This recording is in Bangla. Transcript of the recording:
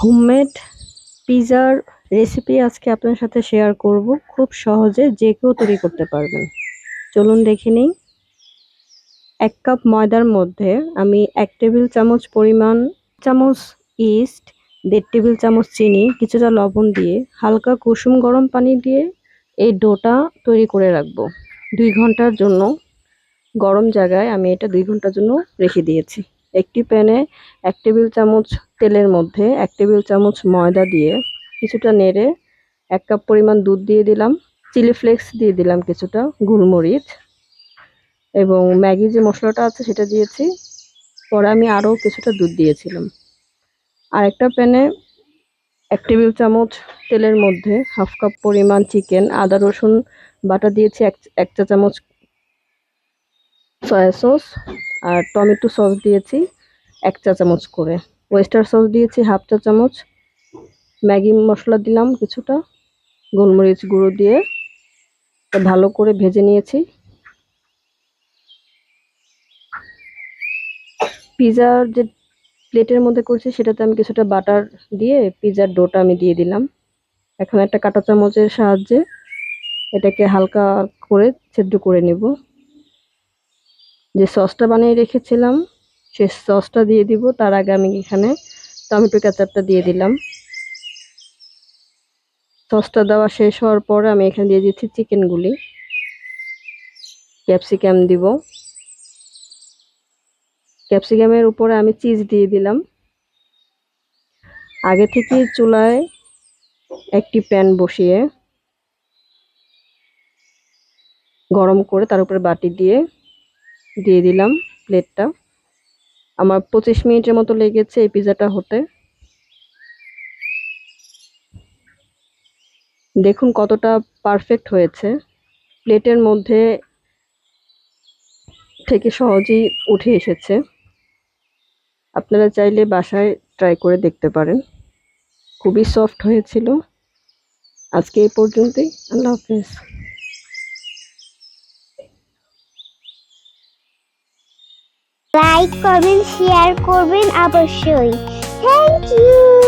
হোমমেড পিজার রেসিপি আজকে আপনার সাথে শেয়ার করব। খুব সহজে যে কেউ তৈরি করতে পারবেন। চলুন দেখে নিই। এক কাপ ময়দার মধ্যে আমি এক টেবিল চামচ পরিমাণ চামচ ইস্ট, দেড় টেবিল চামচ চিনি, কিছুটা লবণ দিয়ে হালকা কুসুম গরম পানি দিয়ে এই ডোটা তৈরি করে রাখব। দুই ঘণ্টার জন্য গরম জায়গায় আমি এটা দুই ঘণ্টার জন্য রেখে দিয়েছি। একটি প্যানে এক টেবিল চামচ তেলের মধ্যে এক টেবিল চামচ ময়দা দিয়ে কিছুটা নেড়ে এক কাপ পরিমাণ দুধ দিয়ে দিলাম, চিলি ফ্লেক্স দিয়ে দিলাম কিছুটা গোলমরিচ এবং ম্যাগি যে মশলাটা আছে সেটা দিয়েছি। পরে আমি আরও কিছুটা দুধ দিয়েছিলাম। আর একটা প্যানে এক টেবিল চামচ তেলের মধ্যে হাফ কাপ পরিমাণ চিকেন, আদা রসুন বাটা দিয়েছি, এক এক চা, চামচ সয়া সস আর টমেটো সস দিয়েছি এক চা চামচ করে। ওয়েস্টার সস দিয়েছি হাফ চা চামচ। ম্যাগি মশলা দিলাম কিছুটা, গোলমরিচ গুঁড়ো দিয়ে। ভালো করে ভেজে নিয়েছি। পিজার যে প্লেটের মধ্যে করছি সেটাতে আমি কিছুটা বাটার দিয়ে পিজার ডোটা আমি দিয়ে দিলাম। এখন একটা কাঁটা চামচের সাহায্যে এটাকে হালকা করে সেদ্ধ করে নেব। যে সসটা বানিয়ে রেখেছিলাম, সে সসটা দিয়ে দিব। তার আগে আমি এখানে টমেটো কেচাপটা দিয়ে দিলাম। সসটা দেওয়া শেষ হওয়ার পরে আমি এখানে দিয়ে দিচ্ছি চিকেনগুলি ক্যাপসিকাম দিব। ক্যাপসিকামের উপরে আমি চিজ দিয়ে দিলাম। আগে থেকে চুলায় একটি প্যান বসিয়ে গরম করে তার উপরে বাটি দিয়ে দিয়ে দিলাম প্লেটটা। আমার পঁচিশ মিনিটের মতো লেগেছে এই পিজাটা হতে। দেখুন কতটা পারফেক্ট হয়েছে। প্লেটের মধ্যে থেকে সহজেই উঠে এসেছে। আপনারা চাইলে বাসায় ট্রাই করে দেখতে পারেন। খুবই সফট হয়েছিল। আজকে এই পর্যন্তই। আল্লাহ হাফেজ। লাইক করবেন শেয়ার করবেন অবশ্যই। Thank you